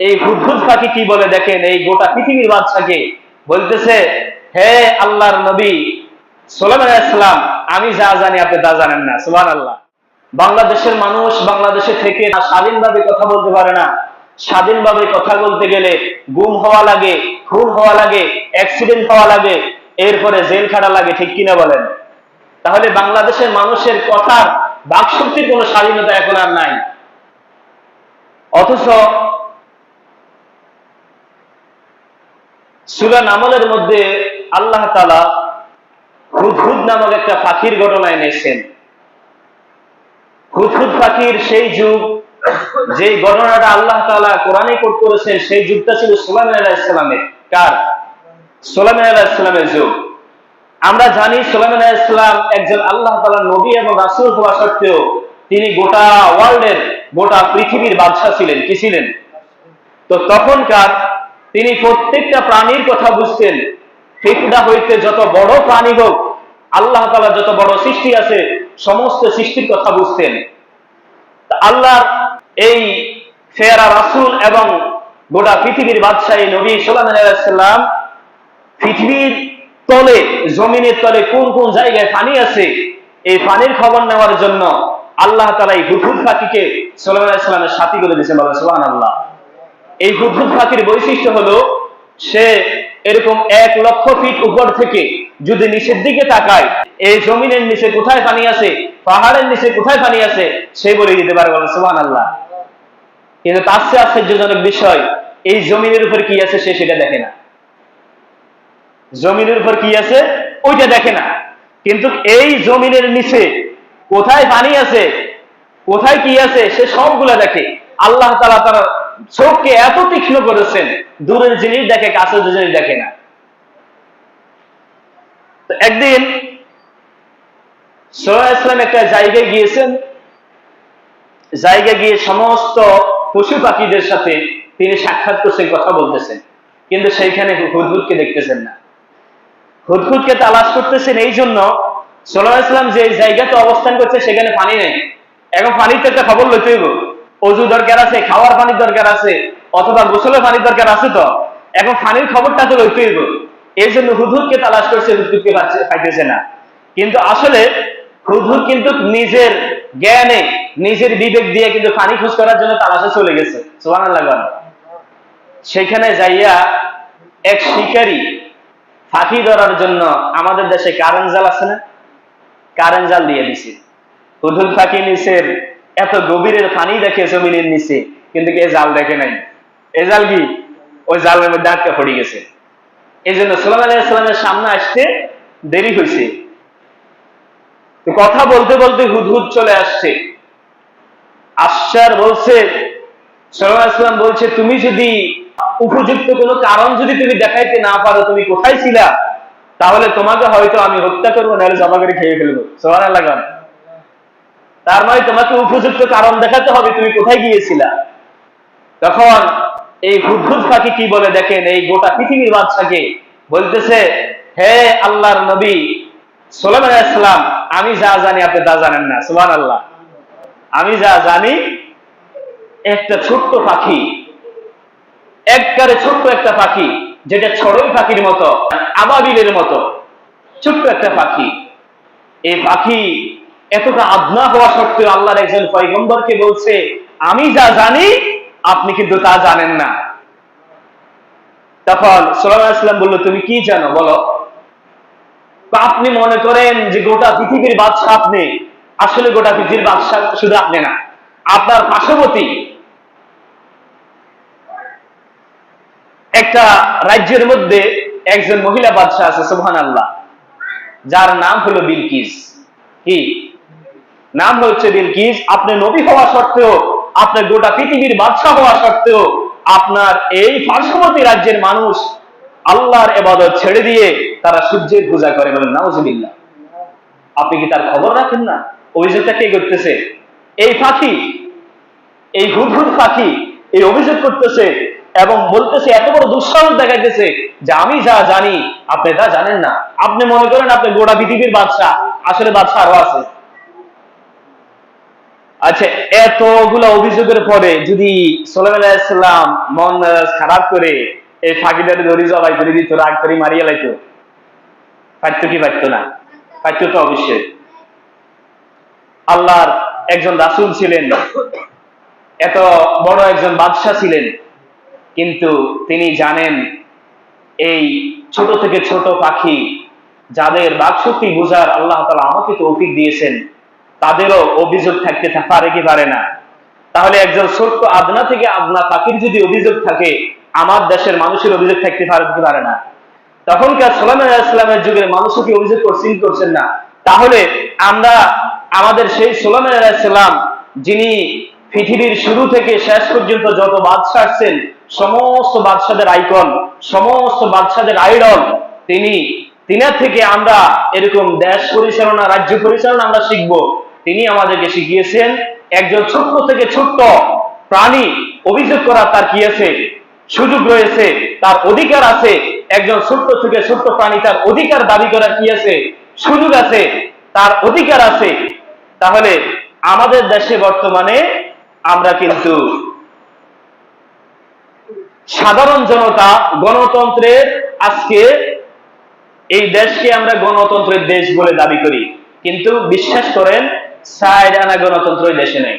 এই হুদহুদ পাখি কি বলে দেখেন? এই গোটা পৃথিবীর বাদশাকে বলতেছে, হে আল্লাহর নবী সোলাইমান ইসলাম আমি যা জানি আপনি তা জানেন না। সুবহান আল্লাহ বাংলাদেশের মানুষ বাংলাদেশে থেকে স্বাধীনভাবে কথা বলতে পারে না। স্বাধীনভাবে কথা বলতে গেলে গুম হওয়া লাগে, খুন হওয়া লাগে অ্যাক্সিডেন্ট হওয়া লাগে, এরপরে জেল খাটা লাগে, ঠিক কিনা বলেন? তাহলে বাংলাদেশের মানুষের কথার বাকশক্তির কোনো স্বাধীনতা এখন আর নাই। অথচ সুরান আমলের মধ্যে আল্লাহ তালা হুদহুদ নামক একটা পাখির ঘটনা এনেছেন। হুদহুদ পাখির সেই যুগ যে ঘটনাটা আল্লাহ তালা কোরআনে কোট করেছেন, সেই যুগটা ছিল সোলাম আলাহ ইসলামের কার? সোলাম আলাহ ইসলামের যুগ। আমরা জানি সোলাম আলাহ ইসলাম একজন আল্লাহ তালা নবী এবং রাসুল হওয়া সত্ত্বেও তিনি গোটা ওয়ার্ল্ডের গোটা পৃথিবীর বাদশাহ ছিলেন। কি ছিলেন? তো তখনকার তিনি প্রত্যেকটা প্রাণীর কথা বুঝতেন। ফিতনা হইতে যত বড় প্রাণী হোক, আল্লাহ তালা যত বড় সৃষ্টি আছে, সমস্ত সৃষ্টির কথা বুঝতেন। আল্লাহর এই ফেরা রাসুল এবং গোটা পৃথিবীর বাদশাহী নবী সাল্লাম পৃথিবীর তলে, জমিনের তলে কোন কোন জায়গায় পানি আছে, এই পানির খবর নেওয়ার জন্য আল্লাহ তালা এই হুদহুদ পাখিকে সাল্লাম আলাইসাল্লামের সাথী করে দিয়েছেন বলে সোহান আল্লাহ এই হুদহুদ পাখির বৈশিষ্ট্য হলো, সে এরকম এক লক্ষ ফিট উপর থেকে যদি নিচের দিকে তাকায়, এই জমিনের নিচে কোথায় পানি আছে, পাহাড়ের নিচে কোথায় পানি আছে, সে বলে দিতে পারে বলে সুহান আল্লাহ কিন্তু তার চেয়ে আশ্চর্যজনক বিষয়, এই জমিনের উপর কি আছে সে সেটা দেখে না। জমিনের উপর কি আছে, ওইটা দেখে না। কিন্তু এই জমিনের নিচে কোথায় পানি আছে, কোথায় কি আছে, সে সবগুলা দেখে। আল্লাহ তালা তার চোখকে এত তীক্ষ্ণ করেছেন, দূরের জিনিস দেখে, কাছের জিনিস দেখে না। একদিন সোয়া ইসলাম একটা জায়গায় গিয়েছেন। জায়গায় গিয়ে সমস্ত পশু পাখিদের সাথে তিনি সাক্ষাৎ করছেন, কথা বলতেছেন। কিন্তু সেইখানে হুদহুদকে দেখতেছেন না। হুদহুদকে তালাশ করতেছেন এই জন্য সোলা ইসলাম যে জায়গাতে অবস্থান করছে, সেখানে পানি নেই। এখন পানির তো একটা খবর লইতে হইব। অজু দরকার আছে, খাওয়ার পানির দরকার আছে, অথবা গোসলের পানির দরকার আছে তো। এখন পানির খবরটা তো লইতে হইব। এই জন্য হুদহুদকে তালাশ করছে, হুদহুদকে পাইতেছে না। কিন্তু আসলে হুদহুদ কিন্তু নিজের জ্ঞানে, নিজের বিবেক দিয়ে কিন্তু পানি খোঁজ করার জন্য তালাশে চলে গেছে। সোহান লাগান সেখানে যাইয়া এক শিকারী ফাঁকি ধরার জন্য আমাদের দেশে কারেন্ট জাল আছে না? কারেন্ট জাল দিয়ে দিছে। হুদহুদ ফাঁকি নিচের এত গভীরের পানি দেখে জমিনের নিচে, কিন্তু এ জাল দেখে নাই? এ জাল কি? ওই জালের মধ্যে আটকে পড়ে গেছে। এই জন্য সালাম আলাইসালামের সামনে আসতে দেরি হয়েছে কথা বলতে বলতে হুদহুদ চলে আসছে। আশ্চার বলছে সালাম বলছে, তুমি যদি উপযুক্ত কোনো কারণ যদি তুমি দেখাইতে না পারো, তুমি কোথায় ছিলা? তাহলে তোমাকে হয়তো আমি হত্যা করব, নাহলে জমা করে খেয়ে ফেলব। সোহান লাগান তার মানে তোমাকে উপযুক্ত কারণ দেখাতে হবে, তুমি কোথায় গিয়েছিলা? তখন এই হুদহুদ পাখি কি বলে দেখেন, এই গোটা পৃথিবীর বাদশাকে বলতেছে, হে আল্লাহর নবী সোলাম, আমি যা জানি আপনি তা জানেন না সুবান আল্লাহ আমি যা জানি, একটা ছোট্ট পাখি, একবারে ছোট্ট একটা পাখি, যেটা ছড়ই পাখির মতো, আবাবিলের মতো, ছোট্ট একটা পাখি। এই পাখি এতটা আদনা হওয়া সত্ত্বেও আল্লাহর একজন পয়গম্বরকে বলছে, আমি যা জানি, আপনি কিন্তু তা জানেন না। তখন সোলাম ইসলাম বলল, তুমি কি জানো? বলো। আপনি মনে করেন যে গোটা পৃথিবীর বাদশাহ আপনি। আসলে গোটা পৃথিবীর বাদশাহ শুধু আপনি না, আপনার পার্শ্ববর্তী একটা রাজ্যের মধ্যে একজন মহিলা বাদশাহ আছে সুবহান আল্লাহ যার নাম হলো বিলকিস। কি? নাম হচ্ছে বিলকিস আপনি নবী হওয়া সত্ত্বেও আপনার গোটা পৃথিবীর বাদশাহ হওয়া সত্ত্বেও, আপনার এই পার্শ্ববর্তী রাজ্যের মানুষ আল্লাহর এবাদত ছেড়ে দিয়ে তারা সূর্যের পূজা করে বলেন, নাউজুবিল্লাহ। আপনি কি তার খবর রাখেন না? অভিযোগটা কে করতেছে? এই পাখি এই হুদহুদ পাখি এই অভিযোগ করতেছে এবং বলতেছে, এত বড় দুঃসাহস দেখাইতেছে যে আমি যা জানি, আপনি তা জানেন না। আপনি মনে করেন আপনি গোটা পৃথিবীর বাদশাহ, আসলে বাদশাহ আরও আছে। আচ্ছা এতগুলা অভিযোগের পরে যদি আলাইসাল্লাম মন খারাপ করে এই ফাঁকিটারে ধরি জবাই করে দিত, রাগ করে মারিয়ে লাইতো, পারত কি পারত না? পারত তো অবশ্যই। আল্লাহর একজন রাসূল ছিলেন, এত বড় একজন বাদশাহ ছিলেন, কিন্তু তিনি জানেন এই ছোট থেকে ছোট পাখি যাদের বাকশক্তি বোঝার আল্লাহ তালা আমাকে তৌফিক দিয়েছেন তাদেরও অভিযোগ থাকতে পারে কি পারে না? তাহলে একজন ছোট্ট আদনা থেকে আদনা পাখির যদি অভিযোগ থাকে, আমার দেশের মানুষের অভিযোগ থাকতে পারে কি পারে না? তখনকার সালাম ইসলামের যুগের মানুষও কি অভিযোগ করছেন করছেন না? তাহলে আমরা আমাদের সেই সোলাম আলাইসাল্লাম যিনি পৃথিবীর শুরু থেকে শেষ পর্যন্ত যত বাদশাহ আসছেন, সমস্ত বাদশাদের আইকন, সমস্ত বাদশাদের আইডল, তিনি, তিনার থেকে আমরা এরকম দেশ পরিচালনা, রাজ্য পরিচালনা আমরা শিখব। তিনি আমাদেরকে শিখিয়েছেন, একজন ছোট্ট থেকে ছোট্ট প্রাণী অভিযোগ করা তার কি আছে? সুযোগ রয়েছে, তার অধিকার আছে। একজন ছোট্ট থেকে ছোট্ট প্রাণী তার অধিকার দাবি করার কি আছে? সুযোগ আছে, তার অধিকার আছে। তাহলে আমাদের দেশে বর্তমানে আমরা কিন্তু সাধারণ জনতা গণতন্ত্রের আজকে এই দেশকে আমরা গণতন্ত্রের দেশ বলে দাবি করি। কিন্তু বিশ্বাস করেন সাইড আনা গণতন্ত্র দেশে নেই।